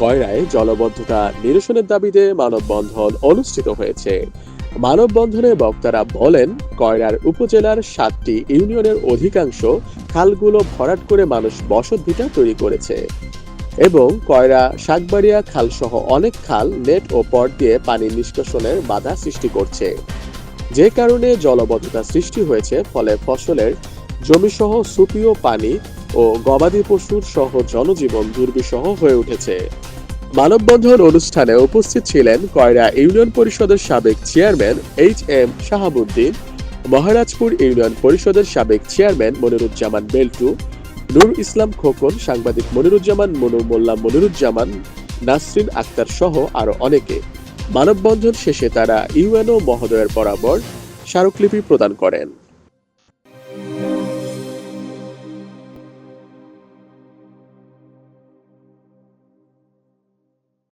কয়রায় জলবদ্ধতা নিরসনের দাবিতে মানববন্ধন অনুষ্ঠিত হয়েছে। মানববন্ধনে বক্তারা বলেন কয়রার উপজেলার সাতটি ইউনিয়নের অধিকাংশ খালগুলো ভরাট করে মানুষ বসত ভিটা তৈরি করেছে এবং কয়রা, শাকবাড়িয়া খালসহ অনেক খাল নেট ও পট দিয়ে পানি নিষ্কাশনের বাধা সৃষ্টি করছে। যে কারণে জলবদ্ধতা সৃষ্টি হয়েছে, ফলে ফসলের জমিসহ সুপীয় পানি ও গবাদি পশুর সহ জনজীবন দুর্বিষহ হয়ে উঠেছে। মানববন্ধন অনুষ্ঠানে উপস্থিত ছিলেন কয়রা ইউনিয়ন পরিষদের সাবেক chairman H M Shahabuddin, Maharajpur union পরিষদের সাবেক চেয়ারম্যান মনিরুজ্জামান বেল্টু, নুর ইসলাম খোকন, সাংবাদিক মনিরুজ্জামান, মনু মোল্লা মনিরুজ্জামান, নাসরিন আক্তার সহ আরও অনেকে। মানববন্ধন শেষে তারা ইউএনও মহোদয়ের বরাবর স্মারকলিপি প্রদান করেন।